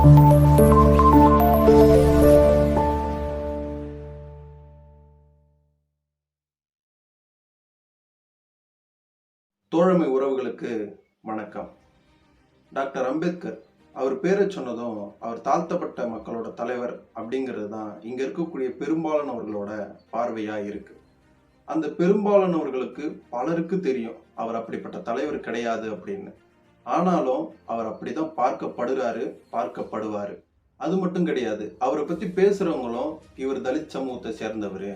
தோழமை உறவுகளுக்கு வணக்கம். டாக்டர் அம்பேத்கர் அவர் பேரை சொன்னதும் அவர் தாழ்த்தப்பட்ட மக்களோட தலைவர் அப்படிங்கிறது தான் இங்கே இருக்கக்கூடிய பெரும்பாலானவர்களோட பார்வையாக இருக்கு. அந்த பெரும்பாலானவர்களுக்கு பலருக்கு தெரியும் அவர் அப்படிப்பட்ட தலைவர் கிடையாது அப்படின்னு. ஆனாலும் அவர் அப்படிதான் பார்க்கப்படுறாரு பார்க்கப்படுவாரு. அது மட்டும் கிடையாது அவரை பத்தி பேசுறவங்களும் இவர் தலித் சமூகத்தை சேர்ந்தவர்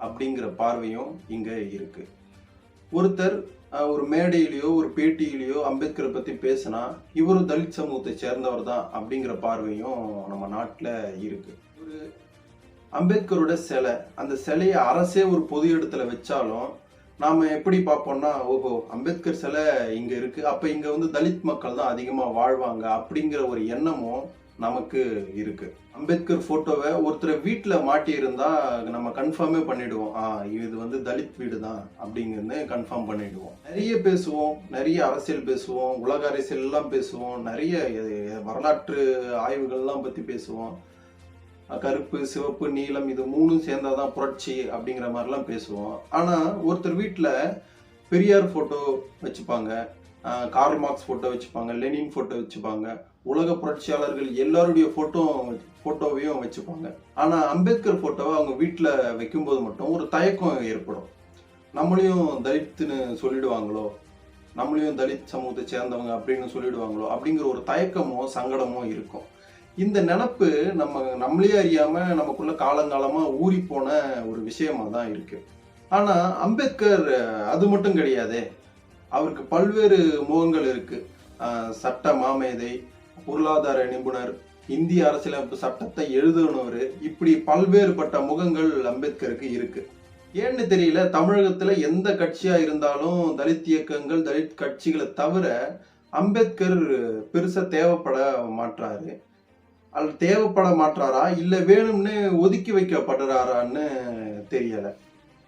அப்படிங்கிற பார்வையும் இங்க இருக்கு. ஒருத்தர் ஒரு மேடையிலேயோ ஒரு பேட்டியிலேயோ அம்பேத்கரை பத்தி பேசினா இவரும் தலித் சமூகத்தை சேர்ந்தவர் தான் அப்படிங்கிற பார்வையும் நம்ம நாட்டில் இருக்கு. ஒரு அம்பேத்கரோட சிலை அந்த சிலையை அரசே ஒரு பொது இடத்துல வச்சாலும் நாம எப்படி பார்ப்போம்னா ஓஹோ அம்பேத்கர் சிலை இங்க இருக்கு. அப்ப இங்க வந்து தலித் மக்கள் தான் அதிகமா வாழ்வாங்க அப்படிங்கிற ஒரு எண்ணமும் நமக்கு இருக்கு. அம்பேத்கர் போட்டோவை ஒருத்தரை வீட்டில் மாட்டியிருந்தா நம்ம கன்ஃபார்மே பண்ணிடுவோம். ஆ இது வந்து தலித் வீடு தான் அப்படிங்கிறது கன்ஃபார்ம் பண்ணிடுவோம். நிறைய பேசுவோம் நிறைய அரசியல் பேசுவோம் உலக அரசியல் எல்லாம் பேசுவோம் நிறைய வரலாற்று ஆய்வுகள்லாம் பத்தி பேசுவோம். கருப்பு சிவப்பு நீலம் இது மூணும் சேர்ந்தாதான் புரட்சி அப்படிங்கிற மாதிரிலாம் பேசுவோம். ஆனால் ஒருத்தர் வீட்டில் பெரியார் ஃபோட்டோ வச்சுப்பாங்க கார்ல் மார்க்ஸ் ஃபோட்டோ வச்சுப்பாங்க லெனின் ஃபோட்டோ வச்சுப்பாங்க உலக புரட்சியாளர்கள் எல்லாருடைய போட்டோ ஃபோட்டோவையும் வச்சுப்பாங்க. ஆனால் அம்பேத்கர் ஃபோட்டோவை அவங்க வீட்டில் வைக்கும்போது மட்டும் ஒரு தயக்கம் ஏற்படும். நம்மளையும் தலித்துன்னு சொல்லிடுவாங்களோ நம்மளையும் தலித் சமூகத்தை சேர்ந்தவங்க அப்படின்னு சொல்லிடுவாங்களோ அப்படிங்கிற ஒரு தயக்கமோ சங்கடமோ இருக்கும். இந்த நினப்பு நம்ம நம்மளே அறியாம நமக்குள்ள காலங்காலமா ஊறி போன ஒரு விஷயமா தான் இருக்கு. ஆனா அம்பேத்கர் அது மட்டும் கிடையாதே. அவருக்கு பல்வேறு முகங்கள் இருக்கு. சட்ட மாமேதை பொருளாதார நிபுணர் இந்திய அரசியலமைப்பு சட்டத்தை எழுதுனவர் இப்படி பல்வேறுபட்ட முகங்கள் அம்பேத்கருக்கு இருக்கு. ஏன்னு தெரியல தமிழகத்துல எந்த கட்சியா இருந்தாலும் தலித் இயக்கங்கள் தலித் கட்சிகளை தவிர அம்பேத்கர் பெருசா தேவைப்பட மாட்டாரு அல்ல தேவைப்பட மாட்டாரா? இல்லை வேணும்னு ஒதுக்கி வைக்கப்படுறாரான்னு தெரியலை.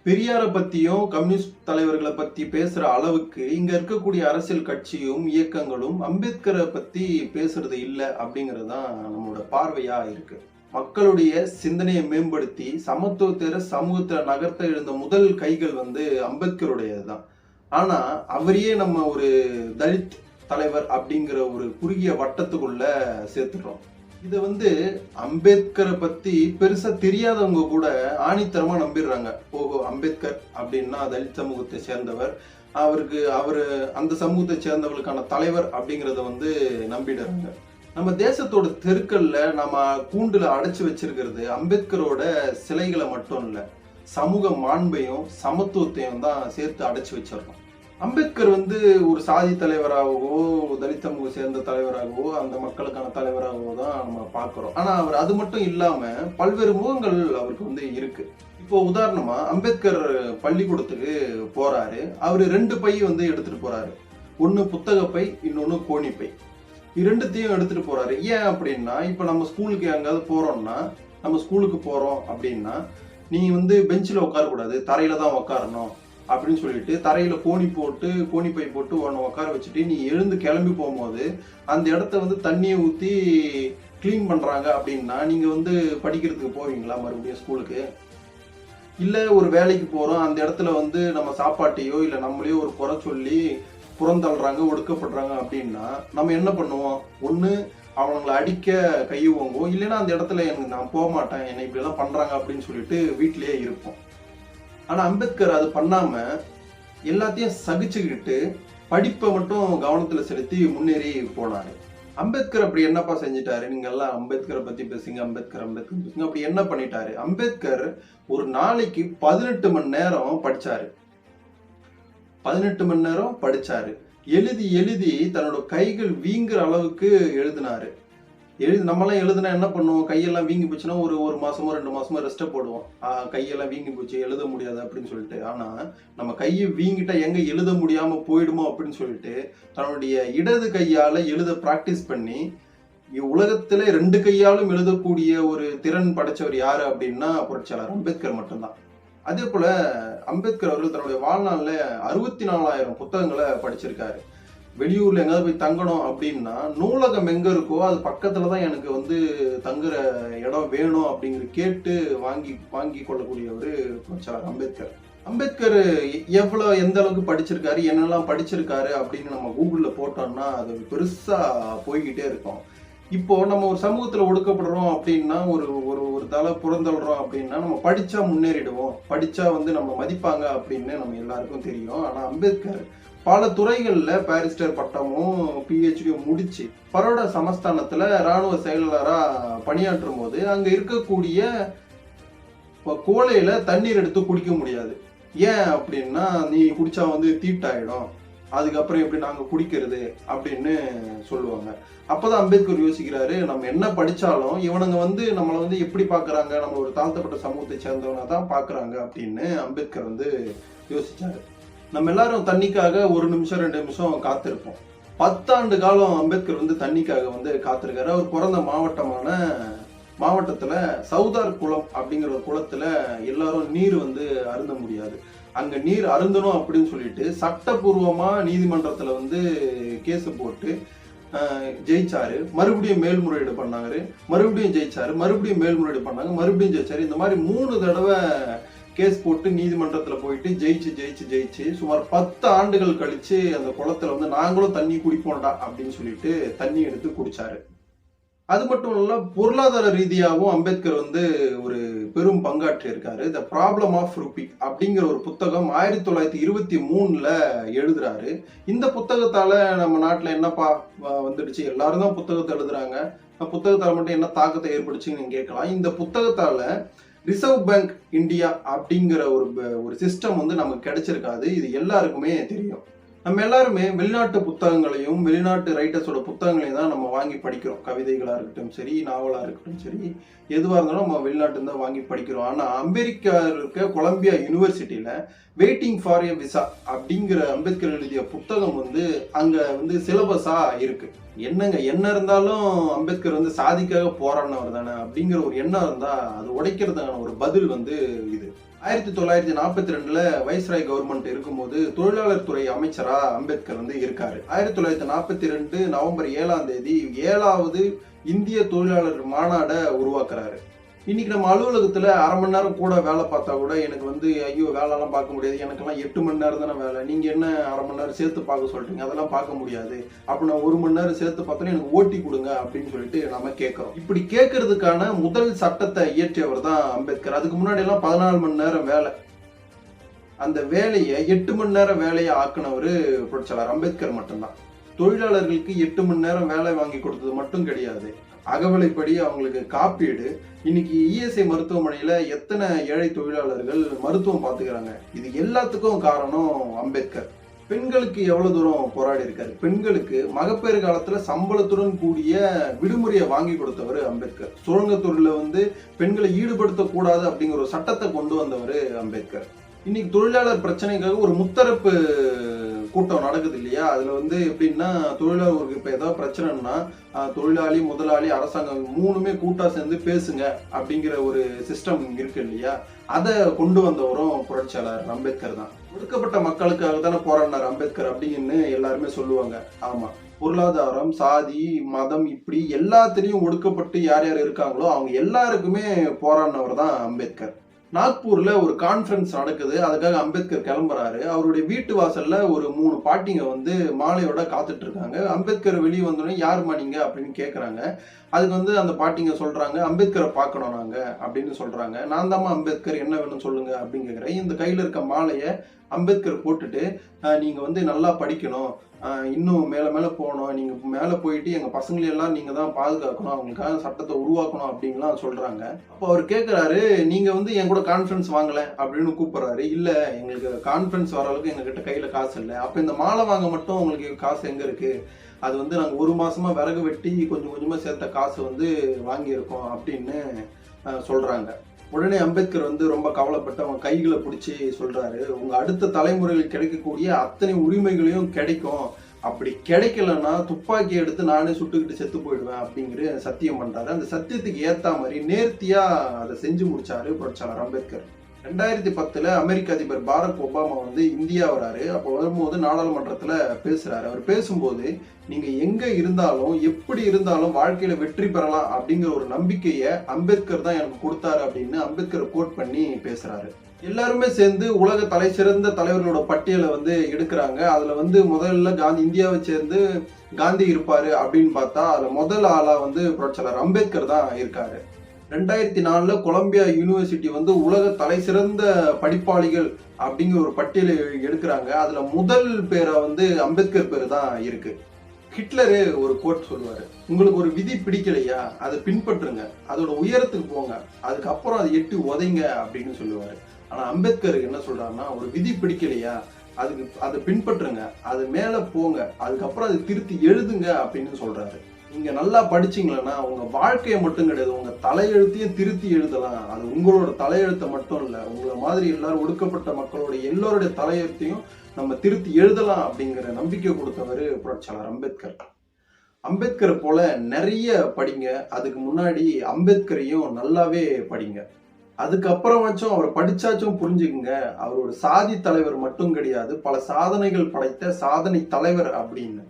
பெரியாரை பற்றியும் கம்யூனிஸ்ட் தலைவர்களை பற்றி பேசுகிற அளவுக்கு இங்கே இருக்கக்கூடிய அரசியல் கட்சியும் இயக்கங்களும் அம்பேத்கரை பற்றி பேசுறது இல்லை அப்படிங்கிறது தான் நம்மளோட பார்வையாக இருக்குது மக்களுடைய சிந்தனையை மேம்படுத்தி சமத்துவத்தை சமூகத்தில் நகர்த்த எழுந்த முதல் கைகள் வந்து அம்பேத்கருடையது தான் ஆனால் அவரையே நம்ம ஒரு தலித் தலைவர் அப்படிங்கிற ஒரு குறுகிய வட்டத்துக்குள்ள சேர்த்துட்டோம் இதை வந்து அம்பேத்கரை பத்தி பெருசா தெரியாதவங்க கூட ஆணித்தரமா நம்பிடுறாங்க. ஓஹோ அம்பேத்கர் அப்படின்னா தலித் சமூகத்தை சேர்ந்தவர். அவருக்கு அவரு அந்த சமூகத்தை சேர்ந்தவர்களுக்கான தலைவர் அப்படிங்கிறத வந்து நம்பிடுறாங்க. நம்ம தேசத்தோட தெருக்கல்ல நம்ம கூண்டுல அடைச்சு வச்சிருக்கிறது அம்பேத்கரோட சிலைகளை மட்டும் இல்லை சமூக மாண்பையும் சமத்துவத்தையும் தான் சேர்த்து அடைச்சு வச்சிருக்கோம். அம்பேத்கர் வந்து ஒரு சாதி தலைவராகவோ தலித் சமூக சேர்ந்த தலைவராகவோ அந்த மக்களுக்கான தலைவராகவோ தான் நம்ம பார்க்குறோம். ஆனால் அவர் அது மட்டும் இல்லாமல் பல்வேறு முகங்கள் அவருக்கு வந்து இருக்கு. இப்போ உதாரணமா அம்பேத்கர் பள்ளிக்கூடத்துக்கு போறாரு. அவர் ரெண்டு பை வந்து எடுத்துட்டு போறாரு. ஒன்று புத்தக பை கோணிப்பை இரண்டுத்தையும் எடுத்துட்டு போறாரு. ஏன் அப்படின்னா இப்போ நம்ம ஸ்கூலுக்கு எங்கேயாவது போறோம்னா நம்ம ஸ்கூலுக்கு போறோம் அப்படின்னா நீ வந்து பெஞ்சில் உட்காரக்கூடாது. தரையில தான் உட்காரணும். அப்படின்னு சொல்லிட்டு தரையில கோணி போட்டு கோணி பை போட்டு உன்னை உட்கார வச்சுட்டு நீ எழுந்து கிளம்பி போகும்போது அந்த இடத்த வந்து தண்ணியை ஊற்றி க்ளீன் பண்ணுறாங்க அப்படின்னா நீங்கள் வந்து படிக்கிறதுக்கு போவீங்களா மறுபடியும் ஸ்கூலுக்கு? இல்லை ஒரு வேலைக்கு போகிறோம் அந்த இடத்துல வந்து நம்ம சாப்பாட்டையோ இல்லை நம்மளையோ ஒரு குறை சொல்லி புறந்தள்ளுறாங்க ஒடுக்கப்படுறாங்க அப்படின்னா நம்ம என்ன பண்ணுவோம்? ஒன்று அவங்கள அடிக்க கை ஓங்குவோம். இல்லைன்னா அந்த இடத்துல எனக்கு நான் போக மாட்டேன் என்னை இப்படி எல்லாம் அப்படின்னு சொல்லிட்டு வீட்டிலேயே இருப்போம். ஆனா அம்பேத்கர் அது பண்ணாம எல்லாத்தையும் சகிச்சுக்கிட்டு படிப்பை மட்டும் கவனத்துல செலுத்தி முன்னேறி போனாரு. அம்பேத்கர் அப்படி என்னப்பா செஞ்சிட்டாரு? நீங்க எல்லாம் அம்பேத்கரை பத்தி பேசுங்க அம்பேத்கர் அம்பேத்கர் பேசுங்க. அப்படி என்ன பண்ணிட்டாரு? அம்பேத்கர் ஒரு நாளைக்கு பதினெட்டு மணி நேரம் படிச்சாரு. பதினெட்டு மணி நேரம் படிச்சாரு. எழுதி எழுதி தன்னோட கைகள் வீங்குற அளவுக்கு எழுதினாரு. எழுதி நம்மளாம் எழுதுனா என்ன பண்ணுவோம்? கையெல்லாம் வீங்கி போச்சுன்னா ஒரு ஒரு மாசமோ ரெண்டு மாசமோ ரெஸ்ட்டை போடுவோம். கையெல்லாம் வீங்கி போச்சு எழுத முடியாது அப்படின்னு சொல்லிட்டு. ஆனா நம்ம கையை வீங்கிட்டா எங்க எழுத முடியாம போயிடுமோ அப்படின்னு சொல்லிட்டு தன்னுடைய இடது கையால எழுத பிராக்டிஸ் பண்ணி உலகத்துல ரெண்டு கையாலும் எழுதக்கூடிய ஒரு திறன் படைச்சவர் யாரு அப்படின்னா புரட்சியாளர் அம்பேத்கர் மட்டும்தான். அதே போல அம்பேத்கர் அவர்கள் தன்னுடைய வாழ்நாளில் அறுபத்தி நாலாயிரம் புத்தகங்களை படிச்சிருக்காரு. வெளியூர்ல எங்கேயாவது போய் தங்கணும் அப்படின்னா நூலகம் எங்க இருக்கோ அது பக்கத்துல தான் எனக்கு வந்து தங்குற இடம் வேணும் அப்படிங்கிற கேட்டு வாங்கி வாங்கி கொள்ளக்கூடியவர் புரட்சியாளர் அம்பேத்கர். அம்பேத்கர் எவ்வளோ எந்த அளவுக்கு படிச்சிருக்காரு என்னெல்லாம் படிச்சிருக்காரு அப்படின்னு நம்ம கூகுளில் போட்டோம்னா அது பெருசாக போய்கிட்டே இருக்கும். இப்போ நம்ம ஒரு சமூகத்துல ஒடுக்கப்படுறோம் அப்படின்னா ஒரு ஒரு ஒரு தலை புறந்தள்ளுறோம் அப்படின்னா நம்ம படிச்சா முன்னேறிடுவோம். படிச்சா வந்து நம்ம மதிப்பாங்க அப்படின்னு நம்ம எல்லாருக்கும் தெரியும். ஆனா அம்பேத்கர் பல துறைகளில் பாரிஸ்டர் பட்டமும் பிஹெச்டியும் முடிச்சு பரோட சமஸ்தானத்தில் ராணுவ செயலாளராக பணியாற்றும் போது அங்கே இருக்கக்கூடிய கோலையில் தண்ணீர் எடுத்து குடிக்க முடியாது. ஏன் அப்படின்னா நீ குடிச்சா வந்து தீட்டாயிடும். அதுக்கப்புறம் எப்படி நாங்கள் குடிக்கிறது அப்படின்னு சொல்லுவாங்க. அப்போதான் அம்பேத்கர் யோசிக்கிறாரு நம்ம என்ன படித்தாலும் இவனுங்க வந்து நம்மளை வந்து எப்படி பார்க்குறாங்க நம்ம ஒரு தாழ்த்தப்பட்ட சமூகத்தை சேர்ந்தவனா தான் பார்க்குறாங்க அப்படின்னு அம்பேத்கர் வந்து யோசிச்சாரு. நம்ம எல்லாரும் தண்ணிக்காக ஒரு நிமிஷம் ரெண்டு நிமிஷம் காத்திருப்போம். பத்தாண்டு காலம் அம்பேத்கர் வந்து தண்ணிக்காக வந்து காத்திருக்காரு. அவர் பிறந்த மாவட்டமான மாவட்டத்துல சவுதார் குளம் அப்படிங்கிற ஒரு குளத்துல எல்லாரும் நீர் வந்து அருந்த முடியாது. அங்க நீர் அருந்தணும் அப்படின்னு சொல்லிட்டு சட்டபூர்வமா நீதிமன்றத்துல வந்து கேஸ் போட்டு ஜெயிச்சாரு. மறுபடியும் மேல்முறையீடு பண்ணாரு. மறுபடியும் ஜெயிச்சாரு. மறுபடியும் மேல்முறையீடு பண்ணாங்க. மறுபடியும் ஜெயிச்சாரு. இந்த மாதிரி மூணு தடவை கேஸ் போட்டு நீதிமன்றத்தில் போயிட்டு ஜெயிச்சு ஜெயிச்சு ஜெயிச்சு சுமார் பத்து ஆண்டுகள் கழிச்சு அந்த குளத்துல வந்து நாங்களும் தண்ணி குடிப்போம்டா அப்படின்னு சொல்லிட்டு தண்ணி எடுத்து குடிச்சாரு. அது மட்டும் இல்ல பொருளாதார ரீதியாகவும் அம்பேத்கர் வந்து ஒரு பெரும் பங்காற்றி இருக்காரு த ப்ராப்ளம் ஆஃப் ருபி அப்படிங்கிற ஒரு புத்தகம் ஆயிரத்தி தொள்ளாயிரத்தி இருபத்தி மூணுல எழுதுறாரு. இந்த புத்தகத்தால நம்ம நாட்டில் என்னப்பா வந்துடுச்சு? எல்லாரும் தான் புத்தகத்தை எழுதுறாங்க. புத்தகத்தால் மட்டும் என்ன தாக்கத்தை ஏற்படுச்சுன்னு கேட்கலாம். இந்த புத்தகத்தால ரிசர்வ் பேங்க் இந்தியா அப்படிங்கிற ஒரு ஒரு சிஸ்டம் வந்து நமக்கு கிடைச்சிருக்காது. இது எல்லாருக்குமே தெரியும். நம்ம எல்லாருமே வெளிநாட்டு புத்தகங்களையும் வெளிநாட்டு ரைட்டர்ஸோட புத்தகங்களையும் தான் நம்ம வாங்கி படிக்கிறோம். கவிதைகளாக இருக்கட்டும் சரி நாவலாக இருக்கட்டும் சரி எதுவாக இருந்தாலும் நம்ம வெளிநாட்டு தான் வாங்கி படிக்கிறோம். ஆனால் அமெரிக்கா இருக்க கொலம்பியா யூனிவர்சிட்டியில் வெயிட்டிங் ஃபார் எ விசா அப்படிங்கிற அம்பேத்கர் எழுதிய புத்தகம் வந்து அங்கே வந்து சிலபஸாக இருக்குது என்னங்க என்ன இருந்தாலும் அம்பேத்கர் வந்து சாதிக்காக போராடினவர் தானே அப்படிங்கிற ஒரு எண்ணம் இருந்தால் அது உடைக்கிறதுக்கான ஒரு பதில் வந்து இது. ஆயிரத்தி தொள்ளாயிரத்தி நாற்பத்தி ரெண்டுல வைஸ்ராய் கவர்மெண்ட் இருக்கும்போது தொழிலாளர் துறை அமைச்சரா அம்பேத்கர் வந்து இருக்காரு. ஆயிரத்தி தொள்ளாயிரத்தி நாற்பத்தி ரெண்டு நவம்பர் ஏழாம் தேதி ஏழாவது இந்திய தொழிலாளர் மாநாடை உருவாக்குறாரு. இன்னைக்கு நம்ம அலுவலகத்துல அரை மணி நேரம் கூட வேலை பார்த்தா கூட எனக்கு வந்து ஐயோ வேலைலாம் பார்க்க முடியாது. எனக்கெல்லாம் எட்டு மணி நேரம் தானே வேலை. நீங்க என்ன அரை மணி நேரம் சேர்த்து பார்க்க சொல்றீங்க? அதெல்லாம் பார்க்க முடியாது. அப்ப நான் ஒரு மணி நேரம் சேர்த்து பார்த்தாலும் எனக்கு ஓட்டி கொடுங்க அப்படின்னு சொல்லிட்டு நம்ம கேட்குறோம். இப்படி கேட்கறதுக்கான முதல் சட்டத்தை இயற்றியவர் தான் அம்பேத்கர். அதுக்கு முன்னாடி எல்லாம் பதினாலு மணி நேரம் வேலை. அந்த வேலையை எட்டு மணி நேரம் வேலையை ஆக்குனவர் புரட்சியாளர் அம்பேத்கர் மட்டும்தான். தொழிலாளர்களுக்கு எட்டு மணி நேரம் வேலை வாங்கி கொடுத்தது மட்டும் கிடையாது. அகவிலைப்படி அவங்களுக்கு காப்பீடு இன்னைக்கு இஎஸ்ஐ மருத்துவமனையில எத்தனை ஏழை தொழிலாளர்கள் மருத்துவம் பார்த்துக்கிறாங்க? இது எல்லாத்துக்கும் காரணம் அம்பேத்கர். பெண்களுக்கு எவ்வளவு தூரம் போராடி இருக்காரு? பெண்களுக்கு மகப்பேறு காலத்துல சம்பளத்துடன் கூடிய விடுமுறையை வாங்கி கொடுத்தவர் அம்பேத்கர். சுரங்கத்தொழில வந்து பெண்களை ஈடுபடுத்த கூடாது அப்படிங்கிற ஒரு சட்டத்தை கொண்டு வந்தவர் அம்பேத்கர். இன்னைக்கு தொழிலாளர் பிரச்சனைக்காக ஒரு முத்தரப்பு நடக்குது இல்லையா அதுல வந்து எப்படின்னா தொழிலாளர்களுக்கு இப்ப ஏதாவது பிரச்சனைன்னா தொழிலாளி முதலாளி அரசாங்கம் மூணுமே கூட்டா சேர்ந்து பேசுங்க அப்படிங்கிற ஒரு சிஸ்டம் இருக்கு இல்லையா? அதை கொண்டு வந்தவரும் புரட்சியாளர் அம்பேத்கர் தான். ஒடுக்கப்பட்ட மக்களுக்காக தானே போராடினார் அம்பேத்கர் அப்படின்னு எல்லாருமே சொல்லுவாங்க. ஆமா. பொருளாதாரம் சாதி மதம் இப்படி எல்லாத்திலையும் ஒடுக்கப்பட்டு யார் யார் இருக்காங்களோ அவங்க எல்லாருக்குமே போராடினவர் தான் அம்பேத்கர். நாக்பூர்ல ஒரு கான்ஃபரன்ஸ் நடக்குது. அதுக்காக அம்பேத்கர் கிளம்புறாரு. அவருடைய வீட்டு வாசல்ல ஒரு மூணு பாட்டிங்க வந்து மாலையோட காத்துட்டு இருக்காங்க. அம்பேத்கர் வெளியே வந்தோடனே யாரும்மா நீங்க? அப்படின்னு கேட்குறாங்க அதுக்கு வந்து அந்த பாட்டிங்க சொல்றாங்க அம்பேத்கரை பார்க்கணும் நாங்க அப்படின்னு சொல்றாங்க. நான் தாம்மா அம்பேத்கர் என்ன வேணும் சொல்லுங்க அப்படின்னு கேட்குறேன் இந்த கையில் இருக்க மாலையை அம்பேத்கர் போட்டுட்டு நீங்கள் நீங்க வந்து நல்லா படிக்கணும். இன்னும் மேலே மேலே போகணும். நீங்கள் மேலே போயிட்டு எங்கள் பசங்களையெல்லாம் நீங்கள் தான் பாதுகாக்கணும். அவங்களுக்காக சட்டத்தை உருவாக்கணும் அப்படின்லாம் சொல்கிறாங்க அப்போ அவர் கேட்குறாரு நீங்கள் வந்து என் கூட கான்ஃபரன்ஸ் வாங்கலை அப்படின்னு கூப்பிட்றாரு. இல்லை எங்களுக்கு கான்ஃபரன்ஸ் வர அளவுக்கு எங்ககிட்ட கையில் காசு இல்லை. அப்போ இந்த மாலை வாங்க மட்டும் உங்களுக்கு காசு எங்கே இருக்குது அது வந்து நாங்கள் ஒரு மாதமாக விறகு வெட்டி கொஞ்சம் கொஞ்சமாக சேர்த்த காசு வந்து வாங்கியிருக்கோம் அப்படின்னு சொல்கிறாங்க உடனே அம்பேத்கர் வந்து ரொம்ப கவலைப்பட்டு அவன் கைகளை பிடிச்சி சொல்கிறாரு உங்கள் அடுத்த தலைமுறைகள் கிடைக்கக்கூடிய அத்தனை உரிமைகளையும் கிடைக்கும். அப்படி கிடைக்கலன்னா துப்பாக்கி எடுத்து நானே சுட்டுக்கிட்டு செத்து போயிடுவேன் அப்படிங்கிற சத்தியம் பண்ணுறாரு அந்த சத்தியத்துக்கு ஏற்ற மாதிரி நேர்த்தியாக அதை செஞ்சு முடிச்சாரு புரட்சியாளர் அம்பேத்கர். ரெண்டாயிரத்தி பத்துல அமெரிக்க அதிபர் பாரக் ஒபாமா வந்து இந்தியா வராரு. அப்போ வரும்போது நாடாளுமன்றத்துல பேசுறாரு. அவர் பேசும்போது நீங்க எங்க இருந்தாலும் எப்படி இருந்தாலும் வாழ்க்கையில வெற்றி பெறலாம் அப்படிங்கிற ஒரு நம்பிக்கையை அம்பேத்கர் தான் எனக்கு கொடுத்தாரு அப்படின்னு அம்பேத்கர் கோட் பண்ணி பேசுறாரு. எல்லாருமே சேர்ந்து உலக தலை சிறந்த தலைவர்களோட பட்டியலை வந்து எடுக்கிறாங்க. அதுல வந்து முதல்ல காந்தி இந்தியாவை சேர்ந்து காந்தி இருப்பாரு அப்படின்னு பார்த்தா அதுல முதல் ஆளா வந்து புரட்சியாளர் அம்பேத்கர் தான் இருக்காரு. ரெண்டாயிரத்தி நாலில் கொலம்பியா யூனிவர்சிட்டி வந்து உலக தலை சிறந்த படிப்பாளிகள் அப்படிங்கிற ஒரு பட்டியலை எடுக்கிறாங்க. அதில் முதல் பேரை வந்து அம்பேத்கர் பேர் தான் இருக்கு. ஹிட்லரு ஒரு கோட் சொல்லுவார். உங்களுக்கு ஒரு விதி பிடிக்கலையா? அதை பின்பற்றுங்க. அதோட உயரத்துக்கு போங்க. அதுக்கப்புறம் அதை எட்டி உதைங்க அப்படின்னு சொல்லுவார். ஆனால் அம்பேத்கருக்கு என்ன சொல்கிறாருன்னா ஒரு விதி பிடிக்கலையா? அதுக்கு அதை பின்பற்றுங்க. அது மேலே போங்க. அதுக்கப்புறம் அதை திருத்தி எழுதுங்க அப்படின்னு சொல்கிறாரு நீங்க நல்லா படிச்சீங்களன்னா உங்க வாழ்க்கையை மட்டும் கிடையாது உங்க தலையெழுத்தையும் திருத்தி எழுதலாம். அது உங்களோட தலையெழுத்தை மட்டும் இல்லை உங்களை மாதிரி எல்லாரும் ஒடுக்கப்பட்ட மக்களோட எல்லோருடைய தலையெழுத்தையும் நம்ம திருத்தி எழுதலாம் அப்படிங்கிற நம்பிக்கை கொடுத்தவர் புரட்சியாளர் அம்பேத்கர். அம்பேத்கர் போல நிறைய படிங்க. அதுக்கு முன்னாடி அம்பேத்கரையும் நல்லாவே படிங்க. அதுக்கப்புறமாச்சும் அவரை படிச்சாச்சும் புரிஞ்சுக்குங்க. அவர் ஒரு சாதி தலைவர் மட்டும் கிடையாது. பல சாதனைகள் படைத்த சாதனை தலைவர் அப்படின்னு.